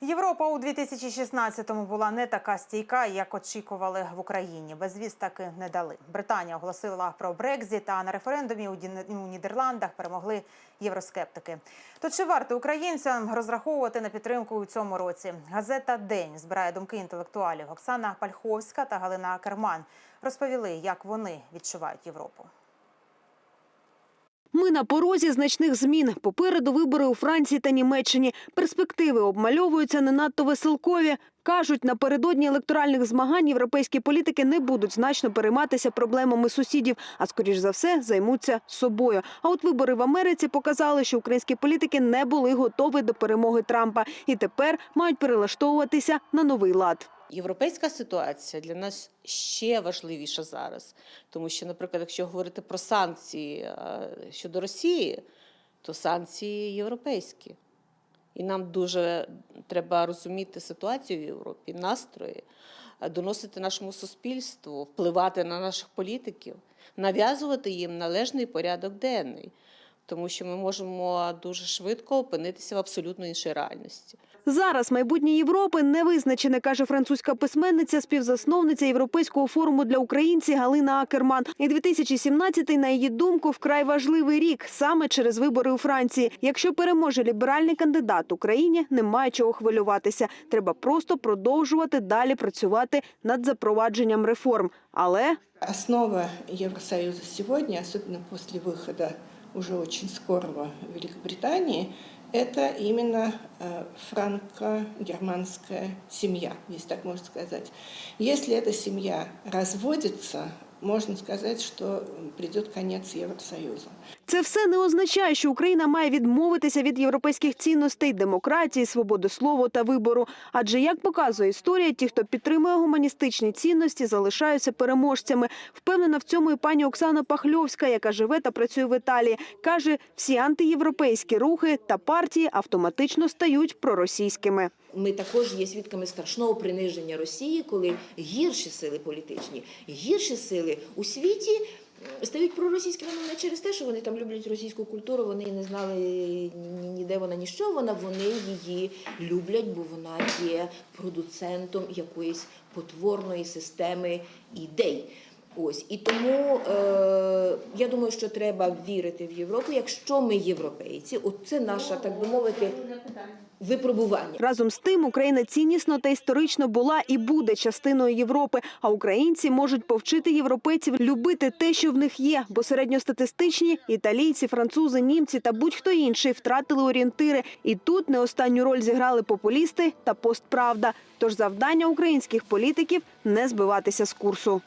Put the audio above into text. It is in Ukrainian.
Європа у 2016-му була не така стійка, як очікували в Україні. Безвіз таки не дали. Британія оголосила про Брекзіт, а на референдумі у Нідерландах перемогли євроскептики. То чи варто українцям розраховувати на підтримку у цьому році? Газета День збирає думки інтелектуалів. Оксана Пальховська та Галина Керман розповіли, як вони відчувають Європу. Ми на порозі значних змін. Попереду вибори у Франції та Німеччині. Перспективи обмальовуються не надто веселкові. Кажуть, напередодні електоральних змагань європейські політики не будуть значно перейматися проблемами сусідів, а скоріш за все займуться собою. А от вибори в Америці показали, що українські політики не були готові до перемоги Трампа і тепер мають перелаштовуватися на новий лад. Європейська ситуація для нас ще важливіша зараз, тому що, наприклад, якщо говорити про санкції е, щодо Росії, то санкції європейські. І нам дуже треба розуміти ситуацію в Європі, настрої, е, доносити нашому суспільству, впливати на наших політиків, нав'язувати їм належний порядок денний, тому що ми можемо дуже швидко опинитися в абсолютно іншій реальності. Зараз майбутнє Європи не визначене, каже французька письменниця, співзасновниця Європейського форуму для українців Галина Акерман. І 2017-й, на її думку, вкрай важливий рік саме через вибори у Франції. Якщо переможе ліберальний кандидат Україні, немає чого хвилюватися. Треба просто продовжувати далі працювати над запровадженням реформ. Але Основа Евросоюза сегодня, особенно после выхода уже очень скорого Великобритании, это именно э, франко-германская семья, если так можно сказать. Если эта семья разводится, можно сказать, что придет конец Евросоюзу. Це все не означає, що Україна має відмовитися від європейських цінностей, демократії, свободи слова та вибору. Адже, як показує історія, ті, хто підтримує гуманістичні цінності, залишаються переможцями. Впевнена в цьому і пані Оксана Пахльовська, яка живе та працює в Італії. каже, всі антиєвропейські рухи та партії автоматично стають проросійськими. Ми також є свідками страшного приниження Росії, коли гірші сили політичні, гірші сили у світі е, стають проросійськими не через те, що вони там люблять російську культуру, вони не знали ні, ніде вона, ні що вона, вони її люблять, бо вона є продуцентом якоїсь потворної системи ідей. Ось і тому е, я думаю, що треба вірити в Європу, якщо ми європейці, от це наша, так би мовити, випробування. Разом з тим, Україна ціннісно та історично була і буде частиною Європи. А українці можуть повчити європейців любити те, що в них є, бо середньостатистичні італійці, французи, німці та будь-хто інший втратили орієнтири. І тут не останню роль зіграли популісти та постправда. Тож завдання українських політиків не збиватися з курсу.